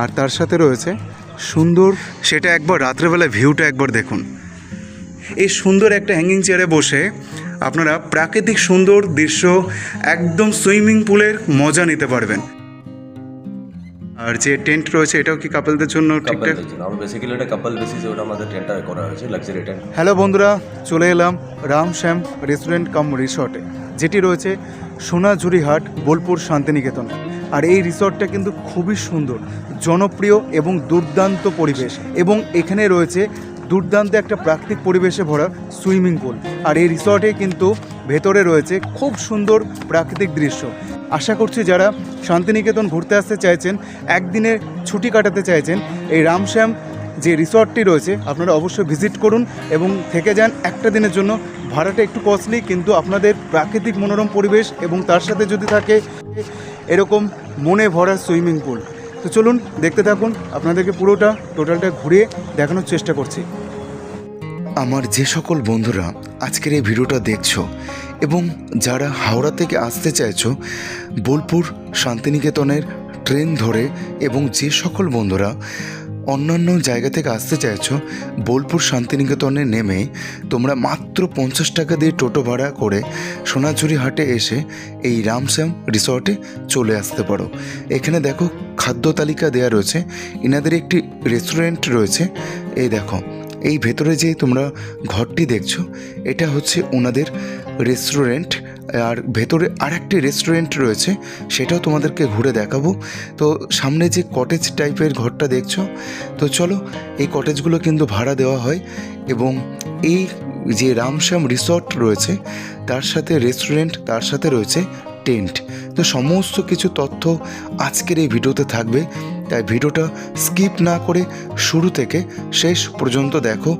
আর তার সাথে রয়েছে সুন্দর সেটা একবার রাত্রেবেলা ভিউটা একবার দেখুন। এই সুন্দর একটা হ্যাঙ্গিং চেয়ারে বসে আপনারা প্রাকৃতিক সুন্দর দৃশ্য একদম সুইমিং পুলের মজা নিতে পারবেন। আর যে টেন্ট রয়েছে এটাও কি কাপলদের জন্য ঠিকঠাক আমরা বেসিক্যালি এটা কাপল বেসিসে ওটা আমাদের টেন্টটা করা হয়েছে লাক্সারি টেন্ট হ্যালো বন্ধুরা চলে এলাম রাম শ্যাম রেস্টুরেন্ট কাম রিসর্টে যেটি রয়েছে সোনাঝুরিহাট, বোলপুর, শান্তিনিকেতন। আর এই রিসর্টটা কিন্তু খুবই সুন্দর, জনপ্রিয় এবং দুর্দান্ত পরিবেশ। এবং এখানে রয়েছে দুর্দান্ত একটা প্রাকৃতিক পরিবেশে ভরা সুইমিং পুল। আর এই রিসর্টে কিন্তু ভেতরে রয়েছে খুব সুন্দর প্রাকৃতিক দৃশ্য। আশা করছি যারা শান্তিনিকেতন ঘুরতে আসতে চাইছেন, একদিনের ছুটি কাটাতে চাইছেন, এই রামশ্যাম যে রিসর্টটি রয়েছে, আপনারা অবশ্যই ভিজিট করুন এবং থেকে যান একটা দিনের জন্য। ভাড়াটা একটু কস্টলি কিন্তু আপনাদের প্রাকৃতিক মনোরম পরিবেশ এবং তার সাথে যদি থাকে এরকম মনে ভরা সুইমিং পুল তো চলুন দেখতে থাকুন, আপনাদেরকে পুরোটা টোটালটা ঘুরিয়ে দেখানোর চেষ্টা করছি। আমার যে সকল বন্ধুরা আজকের এই ভিডিওটা দেখছ এবং যারা হাওড়া থেকে আসতে চাইছো, বোলপুর, শান্তিনিকেতনের ট্রেন ধরে এবং যে সকল বন্ধুরা অন্যান্য জায়গা থেকে আসতে চাইছো, বোলপুর শান্তিনিকেতনে নেমে তোমরা মাত্র পঞ্চাশ টাকা দিয়ে টোটো ভাড়া করে সোনাঝুরি হাটে এসে এই রামশ্যাম রিসর্টে চলে আসতে পারো। এখানে দেখো খাদ্য তালিকা দেওয়া রয়েছে এনাদের একটি রেস্টুরেন্ট রয়েছে। এই দেখো, এই ভেতরে যে তোমরা ঘরটি দেখছ, এটা হচ্ছে ওনাদের রেস্টুরেন্ট। আর ভেতরে আর একটি রেস্টুরেন্ট রয়েছে, সেটাও তোমাদেরকে ঘুরে দেখাবো। তো সামনে যে কটেজ টাইপের ঘরটা দেখছ, তো চলো এই কটেজগুলো কিন্তু ভাড়া দেওয়া হয় এবং এই যে রামশ্যাম রিসর্ট রয়েছে, তার সাথে রেস্টুরেন্ট তার সাথে রয়েছে টেন্ট তো সমস্ত কিছু তথ্য আজকের এই ভিডিওতে থাকবে। তাই ভিডিওটা স্কিপ না করে শুরু থেকে শেষ পর্যন্ত দেখো।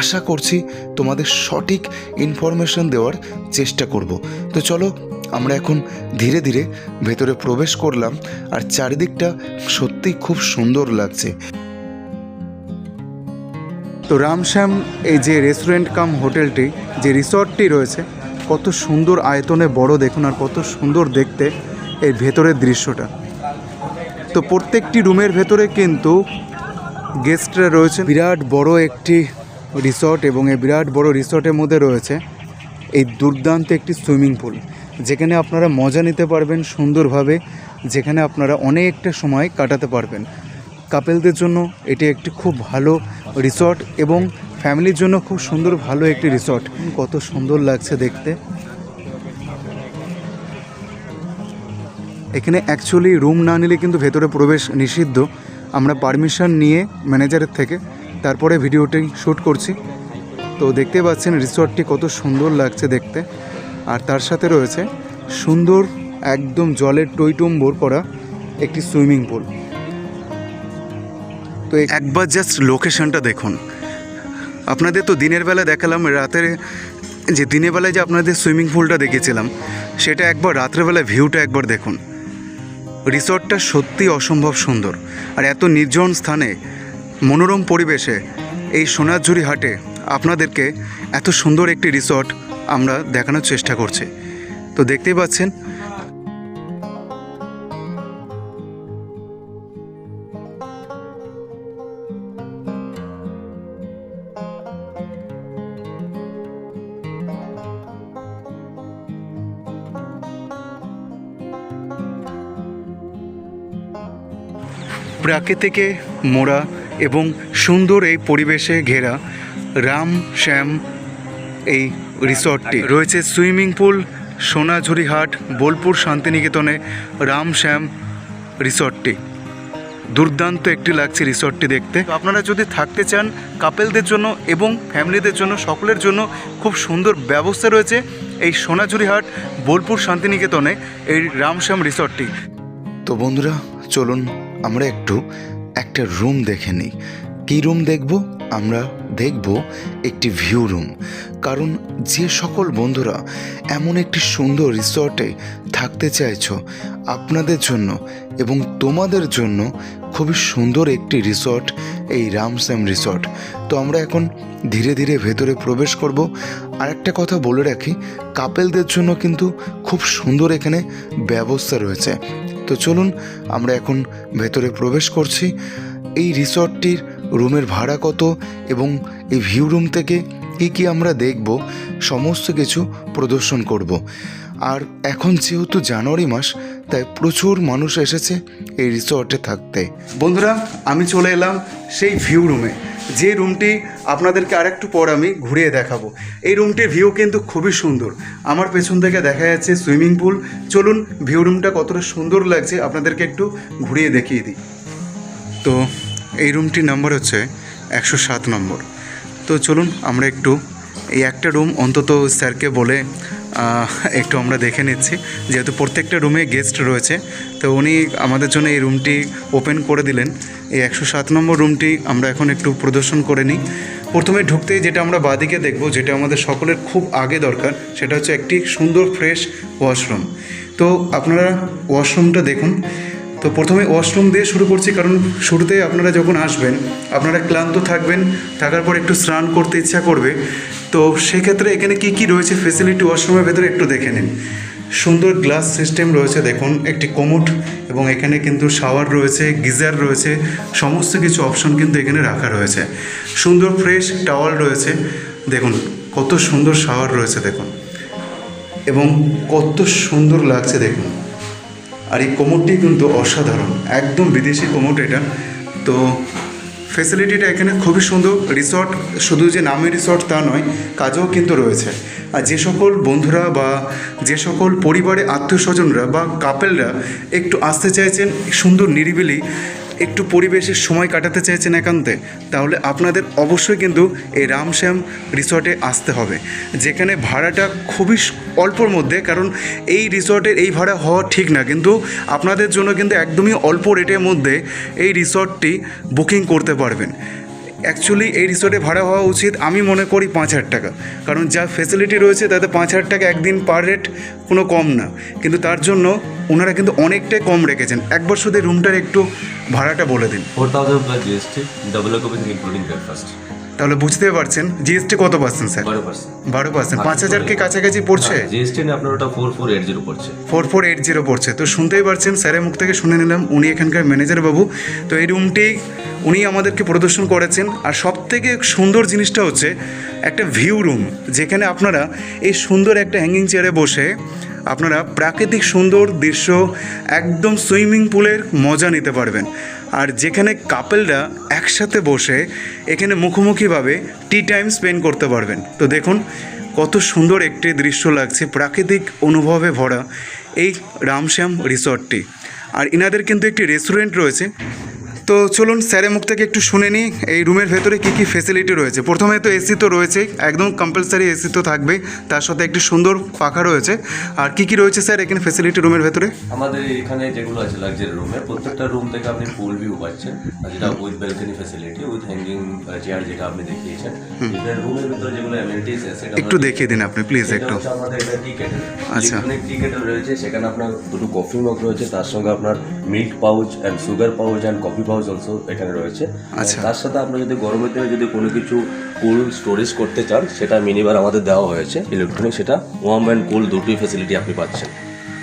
আশা করছি তোমাদের সঠিক ইনফরমেশন দেওয়ার চেষ্টা করব। তো চলো, আমরা এখন ধীরে ধীরে ভেতরে প্রবেশ করলাম আর চারিদিকটা সত্যিই খুব সুন্দর লাগছে। তো রামশ্যাম, এই যে রেস্টুরেন্ট কাম হোটেলটি যে রিসর্টটি রয়েছে, কত সুন্দর আয়তনে বড় দেখুন আর কত সুন্দর দেখতে এর ভেতরের দৃশ্যটা। তো প্রত্যেকটি রুমের ভেতরে কিন্তু গেস্টরা রয়েছে বিরাট বড় একটি রিসর্ট এবং এই বিরাট বড় রিসর্টের মধ্যে রয়েছে এই দুর্দান্ত একটি সুইমিং পুল। যেখানে আপনারা মজা নিতে পারবেন সুন্দরভাবে, যেখানে আপনারা অনেকটা সময় কাটাতে পারবেন। কাপেলদের জন্য এটি একটি খুব ভালো রিসর্ট এবং ফ্যামিলির জন্য খুব সুন্দর ভালো একটি রিসর্ট। কত সুন্দর লাগছে দেখতে। এখানে অ্যাকচুয়ালি রুম না নিলে কিন্তু ভেতরে প্রবেশ নিষিদ্ধ। আমরা পারমিশন নিয়ে ম্যানেজারের থেকে তারপরে ভিডিওটি শ্যুট করছি। তো দেখতে পাচ্ছেন রিসর্টটি কত সুন্দর লাগছে দেখতে। আর তার সাথে রয়েছে সুন্দর একদম জলের টইটুম্বর করা একটি সুইমিং পুল তো একবার জাস্ট লোকেশনটা দেখুন। আপনাদের তো দিনের বেলা দেখালাম, রাতের যে দিনের বেলায় যে আপনাদের সুইমিং পুলটা দেখেছিলাম, সেটা একবার রাত্রেবেলা ভিউটা একবার দেখুন। রিসর্টটা সত্যি অসম্ভব সুন্দর। আর এত নির্জন স্থানে, মনোরম পরিবেশে এই সোনারঝুরি হাটে আপনাদেরকে এত সুন্দর একটি রিসর্ট আমরা দেখানোর চেষ্টা করছি। তো দেখতেই পাচ্ছেন প্রাকৃতিকে মোড়া এবং সুন্দর এই পরিবেশে ঘেরা রাম শ্যাম এই রিসর্টটি। রয়েছে সুইমিং পুল সোনাঝুরিহাট বোলপুর শান্তিনিকেতনে রাম শ্যাম রিসর্টটি। দুর্দান্ত একটি লাগছে রিসর্টটি দেখতে। আপনারা যদি থাকতে চান কাপেলদের জন্য এবং ফ্যামিলিদের জন্য, সকলের জন্য খুব সুন্দর ব্যবস্থা রয়েছে এই সোনাঝুরিহাট বোলপুর শান্তিনিকেতনে এই রামশ্যাম রিসর্টটি। তো বন্ধুরা, চলুন আমরা একটু একটা রুম দেখে নিই। কী রুম দেখব? আমরা দেখব একটি ভিউ রুম। কারণ যে সকল বন্ধুরা এমন একটি সুন্দর রিসর্টে থাকতে চাইছো, আপনাদের জন্য এবং তোমাদের জন্য খুবই সুন্দর একটি রিসর্ট, এই রামস্যাম রিসর্ট। তো আমরা এখন ধীরে ধীরে ভেতরে প্রবেশ করব। আর একটা কথা বলে রাখি, কাপেলদের জন্য কিন্তু খুব সুন্দর এখানে ব্যবস্থা রয়েছে। তো চলুন, আমরা এখন ভেতরে প্রবেশ করছি। এই রিসর্টটির রুমের ভাড়া কত এবং এই ভিউ রুম থেকে কী কী আমরা দেখব, সমস্ত কিছু প্রদর্শন করব। আর এখন যেহেতু জানুয়ারি মাস, তাই প্রচুর মানুষ এসেছে এই রিসর্টে থাকতে। বন্ধুরা, আমি চলে এলাম সেই ভিউ রুমে। যে রুমটি আপনাদেরকে আরেকটু পর আমি ঘুরিয়ে দেখাবো। এই রুমটির ভিউ কিন্তু খুবই সুন্দর। আমার পেছন থেকে দেখা যাচ্ছে সুইমিং পুল। চলুন, ভিউ রুমটা কতটা সুন্দর লাগছে আপনাদেরকে একটু ঘুরিয়ে দেখিয়ে দিই। তো, এই রুমটির নাম্বার হচ্ছে একশো সাত নম্বর। তো, চলুন, আমরা একটু এই একটা রুম অন্তত স্যারকে বলে একটু আমরা দেখে নিচ্ছি। যেহেতু প্রত্যেকটা রুমে গেস্ট রয়েছে, তো উনি আমাদের জন্য এই রুমটি ওপেন করে দিলেন। এই একশো সাত নম্বর রুমটি আমরা এখন একটু প্রদর্শন করে নিই। প্রথমে ঢুকতেই যেটা আমরা বাদিকে দেখব, যেটা আমাদের সকলের খুব আগে দরকার, সেটা হচ্ছে একটি সুন্দর ফ্রেশ ওয়াশরুম। তো আপনারা ওয়াশরুমটা দেখুন। তো প্রথমে ওয়াশরুম দিয়ে শুরু করছি, কারণ শুরুতে আপনারা যখন আসবেন, আপনারা ক্লান্ত থাকবেন, থাকার পর একটু স্নান করতে ইচ্ছা করবে। তো সেক্ষেত্রে এখানে কি কি রয়েছে ফেসিলিটি ওয়াশরুমের ভেতরে একটু দেখে নিন। সুন্দর গ্লাস সিস্টেম রয়েছে, দেখুন, একটি কোমোট এবং এখানে কিন্তু শাওয়ার রয়েছে, গিজার রয়েছে, সমস্ত কিছু অপশন কিন্তু এখানে রাখা রয়েছে। সুন্দর ফ্রেশ টাওয়াল রয়েছে, দেখুন, কত সুন্দর শাওয়ার রয়েছে, দেখুন। এবং কত সুন্দর লাগছে, দেখুন। আর এই কোমরটি কিন্তু অসাধারণ, একদম বিদেশি কোমর এটা। তো ফেসিলিটিটা এখানে খুবই সুন্দর। রিসর্ট শুধু যে নামে রিসর্ট তা নয়, কাজও কিন্তু রয়েছে। আর যে সকল বন্ধুরা বা যে সকল পরিবারে আত্মীয় স্বজনরা বা কাপেলরা একটু আসতে চাইছেন সুন্দর নিরিবিলি একটু পরিবেশের সময় কাটাতে চাইছেন একান্তে, তাহলে আপনাদের অবশ্যই কিন্তু এই রামশ্যাম রিসর্টে আসতে হবে, যেখানে ভাড়াটা খুবই অল্পর মধ্যে, কারণ এই রিসর্টের এই ভাড়া হওয়া ঠিক না, কিন্তু আপনাদের জন্য কিন্তু একদমই অল্প রেটের মধ্যে এই রিসর্টটি বুকিং করতে পারবেন। অ্যাকচুয়ালি এই রিসোর্টে ভাড়া হওয়া উচিত। আমি মনে করি পাঁচ হাজার টাকা। কারণ যা ফেসিলিটি রয়েছে, তাতে পাঁচ হাজার টাকা একদিন পার রেট কোনো কম না। কিন্তু তার জন্য ওনারা কিন্তু অনেকটাই কম রেখেছেন। একবার শুধু রুমটার একটু ভাড়াটা বলে দিন। Four thousand plus GST double including breakfast তাহলে বুঝতে পারছেন জিএসটি কত পার্সেন্ট স্যার বারো পার্সেন্ট পাঁচ হাজার কি কাছাকাছি পড়ছে? জিএসটি নিয়ে আপনার ওটা ফোর ফোর এইট জিরো পড়ছে। ফোর ফোর এইট জিরো পড়ছে। তো শুনতেই পারছেন স্যারের মুখ থেকে শুনে নিলাম উনি এখানকার ম্যানেজার বাবু। তো এই রুমটি উনি আমাদেরকে প্রদর্শন করেছেন। আর সব থেকে সুন্দর জিনিসটা হচ্ছে একটা ভিউ রুম যেখানে আপনারা এই সুন্দর একটা হ্যাঙ্গিং চেয়ারে বসে আপনারা প্রাকৃতিক সুন্দর দৃশ্য একদম সুইমিং পুলের মজা নিতে পারবেন। আর যেখানে কাপেলরা একসাথে বসে, এখানে মুখোমুখিভাবে টি টাইম স্পেন্ড করতে পারবেন। তো দেখুন, কত সুন্দর একটি দৃশ্য লাগছে, প্রাকৃতিক অনুভবে ভরা এই রামশ্যাম রিসর্টটি। আর ইনাদের কিন্তু একটি রেস্টুরেন্ট রয়েছে তো চলুন স্যারের মুখ থেকে একটু শুনে নিই এই রুমের ভেতরে কী কী ফেসিলিটি রয়েছে? প্রথমে তো এসি তো রয়েছেই একদম কম্পালসারি এসি তো থাকবে তার সাথে একটি সুন্দর পাখা রয়েছে। আর কি কি রয়েছে স্যার এখানে ফেসিলিটি রুমের ভেতরে? আমাদের এখানে যেগুলো আছে লাক্সারি রুমে প্রত্যেকটা রুম থেকে আপনি ফুল ভিউ পাচ্ছেন আর যেটা with balcony facility with hanging chair যেটা আপনি দেখিয়েছেন। রুমের ভিতরে যেগুলো অ্যামিনিটিস আছে একটু দেখিয়ে দিন আপনি প্লিজ একটু। আমাদের এটা টি কেটেল আচ্ছা। ইলেকট্রনিক টি কেটেল রয়েছে সেখানে আপনার দুটো কফি মগ রয়েছে তার সঙ্গে আপনার milk pouch and sugar pouch and coffee pouch also এখানে রয়েছে। আচ্ছা। তার সাথে আপনি যদি গরমের দিনে যদি কোনো কিছু কুল স্টোরেজ করতে চান সেটা মিনিবার আমাদের দেওয়া হয়েছে। ইলেকট্রনিক সেটা ওয়ার্ম অ্যান্ড কুল দুটোই ফেসিলিটি আপনি পাচ্ছেন।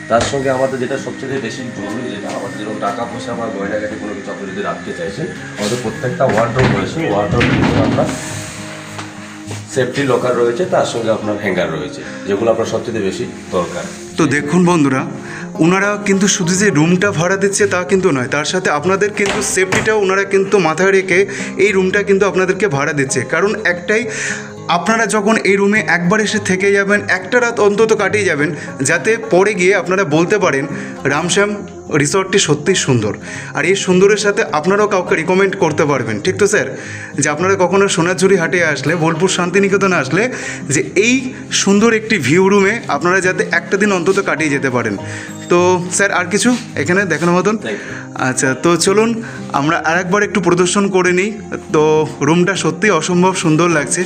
তার সঙ্গে আমাদের যেটা সবচেয়ে বেশি জরুরি যেটা আমাদের যেরকম টাকা পয়সা বা গয়নাঘাটি কোনো কিছু আপনি যদি রাখতে চাইছেন আমাদের প্রত্যেকটা ওয়ার্ড্রোব রয়েছে। ওয়ার্ড্রোবের ভিতরে আপনার সেফটি লকার রয়েছে তার সঙ্গে আপনার হ্যাঙ্গার রয়েছে যেগুলো আপনার সবচেয়ে বেশি দরকার। তো দেখুন বন্ধুরা ওনারা কিন্তু শুধু যে রুমটা ভাড়া দিচ্ছে তা কিন্তু নয়, তার সাথে আপনাদের কিন্তু সেফটিটাও ওনারা কিন্তু মাথায় রেখে এই রুমটা কিন্তু আপনাদেরকে ভাড়া দিচ্ছে। কারণ একটাই, আপনারা যখন এই রুমে একবার এসে থেকে যাবেন, একটা রাত অন্তত কাটিয়ে যাবেন, যাতে পরে গিয়ে আপনারা বলতে পারেন, রামশ্যাম রিসর্টটি সত্যিই সুন্দর। আর এই সুন্দরের সাথে আপনারাও কাউকে রিকমেন্ড করতে পারবেন। ঠিক তো স্যার? যে আপনারা কখনো সোনাঝুরি হাটে আসলে বোলপুর শান্তিনিকেতনে আসলে যে এই সুন্দর একটি ভিউ রুমে আপনারা যাতে একটা দিন অন্তত কাটিয়ে যেতে পারেন। তো স্যার আর কিছু এখানে দেখানোর মতন? আচ্ছা তো চলুন আমরা আরেকবার একটু প্রদর্শন করে নিই। তো রুমটা সত্যি অসম্ভব সুন্দর লাগছে।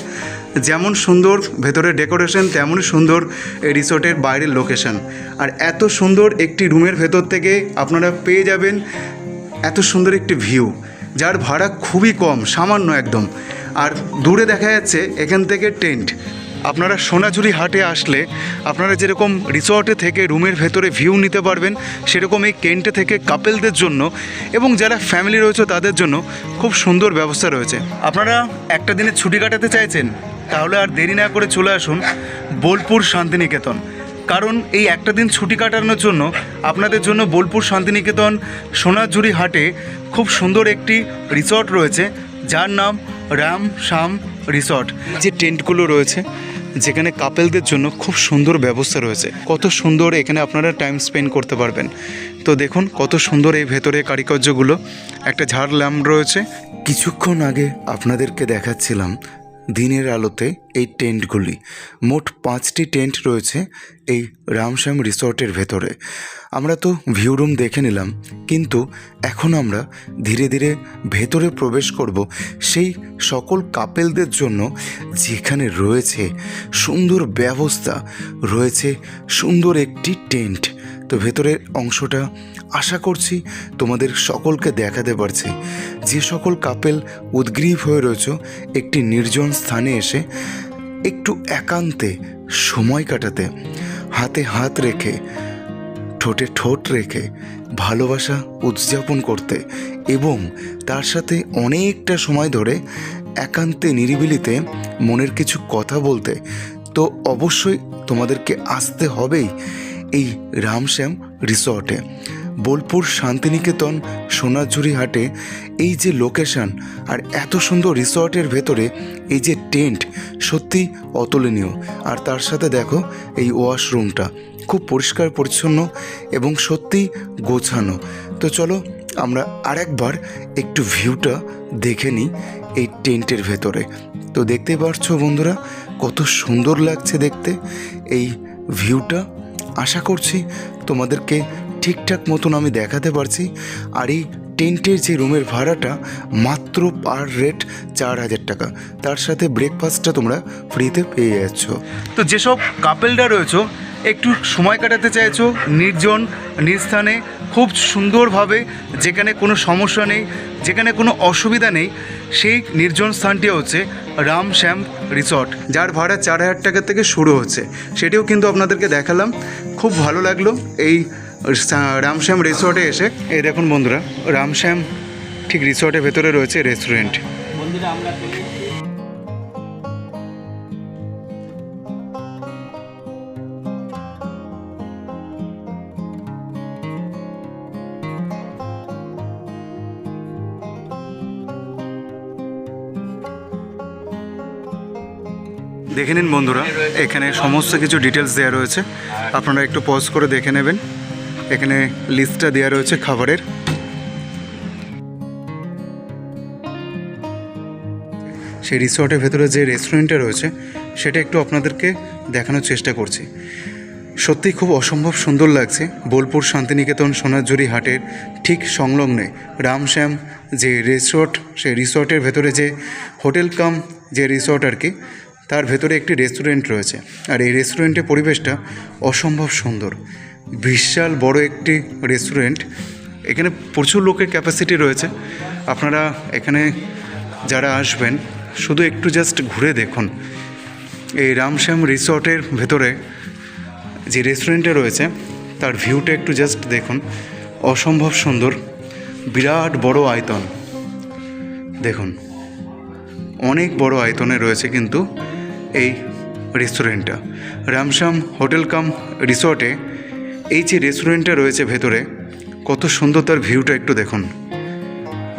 যেমন সুন্দর ভেতরে ডেকোরেশন, তেমনই সুন্দর এই রিসোর্টের বাইরের লোকেশন। আর এত সুন্দর একটি রুমের ভেতর থেকে আপনারা পেয়ে যাবেন এত সুন্দর একটি ভিউ, যার ভাড়া খুবই কম, সামান্য একদম। আর দূরে দেখা যাচ্ছে এখান থেকে টেন্ট। আপনারা সোনাঝুরি হাটে আসলে আপনারা যেরকম রিসর্টে থেকে রুমের ভেতরে ভিউ নিতে পারবেন, সেরকম এই কেন্টে থেকে কাপেলদের জন্য এবং যারা ফ্যামিলি রয়েছে তাদের জন্য খুব সুন্দর ব্যবস্থা রয়েছে। আপনারা একটা দিনের ছুটি কাটাতে চাইছেন? তাহলে আর দেরি না করে চলে আসুন বোলপুর শান্তিনিকেতন। কারণ এই একটা দিন ছুটি কাটানোর জন্য আপনাদের জন্য বোলপুর শান্তিনিকেতন সোনাঝুরি হাটে খুব সুন্দর একটি রিসর্ট রয়েছে, যার নাম রাম শাম রিসর্ট যে টেন্টগুলো রয়েছে, যেখানে কাপেলদের জন্য খুব সুন্দর ব্যবস্থা রয়েছে। কত সুন্দর এখানে আপনারা টাইম স্পেন্ড করতে পারবেন। তো দেখুন, কত সুন্দর এই ভেতরে কারিকার্যগুলো। একটা ঝাড় ল্যাম্প রয়েছে। কিছুক্ষণ আগে আপনাদেরকে দেখাচ্ছিলাম দিনের আলোতে এই টেন্টগুলি। মোট পাঁচটি টেন্ট রয়েছে এই রামশ্যাম রিসর্টের ভেতরে। আমরা তো ভিউ রুম দেখে নিলাম, কিন্তু এখন আমরা ধীরে ধীরে ভেতরে প্রবেশ করব সেই সকল কাপেলদের জন্য যেখানে রয়েছে সুন্দর ব্যবস্থা, রয়েছে সুন্দর একটি টেন্ট। তো ভেতরের অংশটা আশা করছি তোমাদের সকলকে দেখাতে পারছি। যে সকল কাপেল উদ্গ্রীব হয়ে রয়েছ, একটি নির্জন স্থানে এসে একটু একান্তে সময় কাটাতে, হাতে হাত রেখে, ঠোঁটে ঠোঁট রেখে ভালোবাসা উদযাপন করতে এবং তার সাথে অনেকটা সময় ধরে একান্তে নিরিবিলিতে মনের কিছু কথা বলতে, তো অবশ্যই তোমাদেরকে আসতে হবেই। এই রামশ্যাম রিসর্টে। বোলপুর শান্তিনিকেতন সোনাঝুরি হাটে এই যে লোকেশন আর এত সুন্দর রিসর্টের ভেতরে এই যে টেন্ট, সত্যি অতুলনীয়। আর তার সাথে দেখো এই ওয়াশরুমটা, খুব পরিষ্কার, পরিচ্ছন্ন এবং সত্যি গোছানো। তো চলো আমরা আরেকবার একটু ভিউটা দেখে নিই এই টেন্টের ভেতরে। তো দেখতে পারছ বন্ধুরা, কত সুন্দর লাগছে দেখতে। এই ভিউটা আশা করছি তোমাদেরকে ঠিকঠাক মতন আমি দেখাতে পারছি। আর এই টেন্টের যে রুমের ভাড়াটা মাত্র পার রেট চার হাজার টাকা। তার সাথে ব্রেকফাস্টটা তোমরা ফ্রিতে পেয়ে যাচ্ছ। তো যেসব কাপেলরা রয়েছে একটু সময় কাটাতে চাইছো, নির্জন নিস্থানে খুব সুন্দরভাবে, যেখানে কোনো সমস্যা নেই, যেখানে কোনো অসুবিধা নেই, সেই নির্জন স্থানটি হচ্ছে রাম শ্যাম রিসর্ট, যার ভাড়া চার হাজার টাকা থেকে শুরু হচ্ছে। সেটিও কিন্তু আপনাদেরকে দেখালাম। খুব ভালো লাগল এই রামশ্যাম রিসর্টে এসে। এই দেখুন বন্ধুরা রামশ্যাম ঠিক রিসর্টের ভেতরে রয়েছে রেস্টুরেন্ট দেখে নিন বন্ধুরা, এখানে সমস্ত কিছু ডিটেলস দেওয়া রয়েছে। আপনারা একটু পজ করে দেখে নেবেন। এখানে লিস্টটা দেওয়া রয়েছে খাবারের। সেই রিসর্টের ভেতরে যে রেস্টুরেন্টটা রয়েছে, সেটা একটু আপনাদেরকে দেখানোর চেষ্টা করছি। সত্যি খুব অসম্ভব সুন্দর লাগছে। বোলপুর শান্তিনিকেতন সোনাঝুরি হাটের ঠিক সংলগ্নে রামশ্যাম যে রিসর্ট সেই রিসর্টের ভেতরে যে হোটেল কাম যে রিসর্ট আর কি তার ভেতরে একটি রেস্টুরেন্ট রয়েছে। আর এই রেস্টুরেন্টের পরিবেশটা অসম্ভব সুন্দর। বিশাল বড় একটি রেস্টুরেন্ট এখানে প্রচুর লোকের ক্যাপাসিটি রয়েছে। আপনারা এখানে যারা আসবেন, শুধু একটু জাস্ট ঘুরে দেখুন। এই রামশ্যাম রিসর্টের ভেতরে যে রেস্টুরেন্টে রয়েছে, তার ভিউটা একটু জাস্ট দেখুন। অসম্ভব সুন্দর। বিরাট বড় আয়তন। দেখুন। অনেক বড় আয়তনে রয়েছে কিন্তু এই রেস্টুরেন্টটা। রামশ্যাম হোটেল কাম রিসর্টে এই যে রেস্টুরেন্টটা রয়েছে ভেতরে, কত সুন্দর তার ভিউটা একটু দেখুন।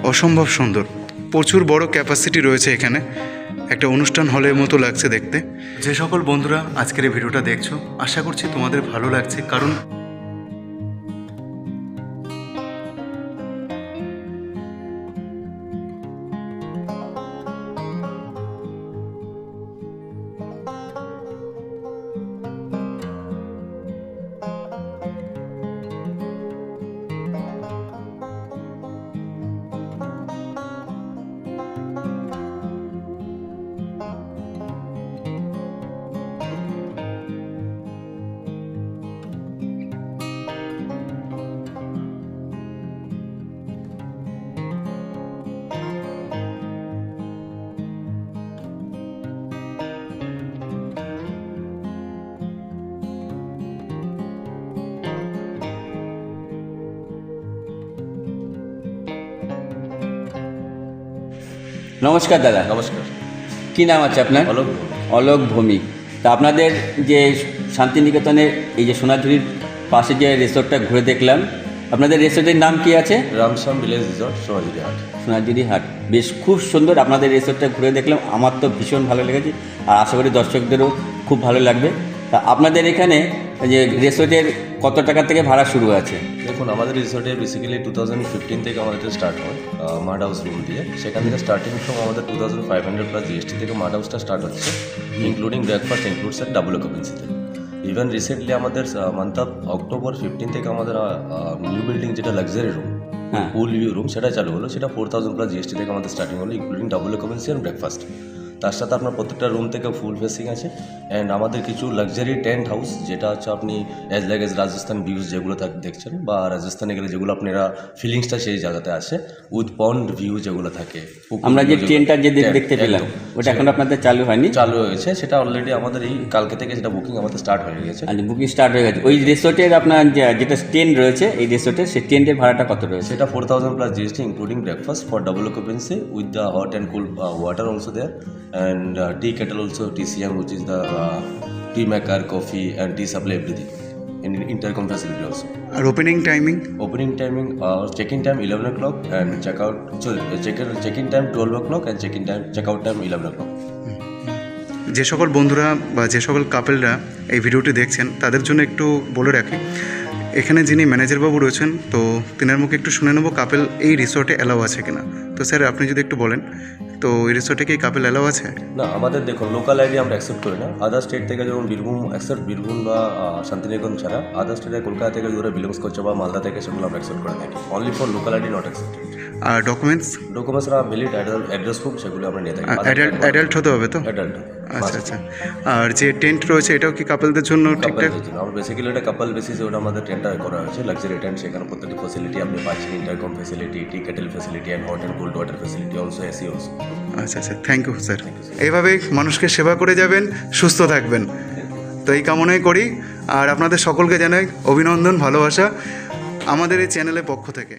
অসম্ভব সুন্দর। প্রচুর বড় ক্যাপাসিটি রয়েছে এখানে। একটা অনুষ্ঠান হলের মতো লাগছে দেখতে। যে সকল বন্ধুরা আজকের এই ভিডিওটা দেখছ, আশা করছি তোমাদের ভালো লাগছে। কারণ নমস্কার দাদা। নমস্কার। কি নাম আছে আপনার? অলোক অলোক ভৌমিক। তা আপনাদের যে শান্তিনিকেতনের এই যে সোনাঝুরির পাশে যে রিসোর্টটা ঘুরে দেখলাম আপনাদের রিসোর্টের নাম কি আছে? রামশ্যাম ভিলেজ রিসর্ট সোনাঝুরি হাট। সোনাঝুরি হাট। বেশ খুব সুন্দর আপনাদের রিসোর্টটা ঘুরে দেখলাম। আমার তো ভীষণ ভালো লেগেছে। আর আশা করি দর্শকদেরও খুব ভালো লাগবে। তা আপনাদের এখানে যে রিসোর্টের কত টাকা থেকে ভাড়া শুরু আছে? দেখুন আমাদের রিসোর্টে বেসিক্যালি টু থাউজেন্ড ফিফটিন থেকে আমাদের স্টার্ট হয় মাড হাউস রুম দিয়ে। সেখান থেকে স্টার্টিং ফ্রম আমাদের two thousand five hundred plus GST থেকে মাড হাউসটা স্টার্ট হচ্ছে including breakfast includes at double অকুপেন্সিতে even recently আমাদের মান্থ অফ অক্টোবর ফিফটিন থেকে আমাদের নিউ বিল্ডিং যেটা লাক্সারি রুম হ্যাঁ। পুল ভিউ রুম সেটা চালু হলো সেটা ফোর থাউজেন্ড প্লাস জিএসটি থেকে আমাদের স্টার্টিং হলো including double occupancy and breakfast তার সাথে আপনার প্রত্যেকটা রুম থেকে ফুল ফেসিং আছে অ্যান্ড আমাদের কিছু লাক্সারি টেন্ট হাউস যেটা হচ্ছে আপনি as like as Rajasthan views যেগুলো থাক দেখছেন বা রাজস্থানে গেলে যেগুলো আপনারা ফিলিংসটা সেই জায়গাতে আসে উইথ পন্ড ভিউ যেগুলো থাকে আমরা যে ট্রেনটা যে দেখতে পেলাম ওটা এখন আপনাদের চালু হয়নি? চালু হয়েছে সেটা অলরেডি আমাদের এই কালকে থেকে যেটা বুকিং আমাদের স্টার্ট হয়ে গেছে। আর বুকিং স্টার্ট হয়ে গেছে। ওই রিসোর্টের আপনার যেটা টেন্ট রয়েছে এই রিসোর্টের সেই টেন্টের ভাড়াটা কত রয়েছে? সেটা four thousand plus GST including breakfast for double occupancy with the hot and cool water also there. And uh, tea kettle also TCM which is the uh, tea maker coffee and tea supply everything in intercom facility also R opening timing opening timing uh, check-in time 11 o'clock and check-out sorry check-in check-in time 12 o'clock and check-in time check-out time 11 o'clock যে সকল বন্ধুরা বা যে সকল কাপেলরা এই ভিডিওটি দেখছেন তাদের জন্য একটু বলে রাখি এখানে যিনি ম্যানেজারবাবু রয়েছেন, তো তিনার মুখে একটু শুনে নেব কাপেল এই রিসোর্টে অ্যালাউ আছে কিনা। তো স্যার, আপনি যদি একটু বলেন, তো এই রিসোর্টে কি কাপেল অ্যালাউ আছে? না, আমাদের দেখুন লোকাল আইডি আমরা অ্যাকসেপ্ট করি না। আদার স্টেট থেকে যেমন বীরভূম অ্যাকসেপ্ট বীরভূম বা শান্তিনিকেতন ছাড়া আদার স্টেটে কলকাতা থেকে যারা বিলংস করছে বা মালদা থেকে সেগুলো আমরা অ্যাকসেপ্ট করে থাকি। Only for local ID not accept R documents ডকুমেন্টসরা ভ্যালিড অ্যাড্রেস প্রুফ সেগুলো আমরা নিয়ে থাকি। অ্যাডাল্ট অ্যাডাল্ট হতে হবে তো? অ্যাডাল্ট আচ্ছা আচ্ছা। আর যে টেন্ট রয়েছে এটাও কি কাপলদের জন্য ঠিকঠাক? আমরা বেসিক্যালি এটা কাপল বেসিসে ওটা আমাদের টেন্টার করা হয়েছে। লাক্সারি টেন্ট সেখানে প্রত্যেকটি ফেসিলিটি আপনি পাচ্ছেন। Intercom facility tea kettle facility and hot and cold water facility also AC also আচ্ছা আচ্ছা। থ্যাংক ইউ স্যার এইভাবে মানুষকে সেবা করে যাবেন সুস্থ থাকবেন। তো এই কামনাই করি। আর আপনাদের সকলকে জানাই অভিনন্দন ভালোবাসা। আমাদের এই চ্যানেলের পক্ষ থেকে।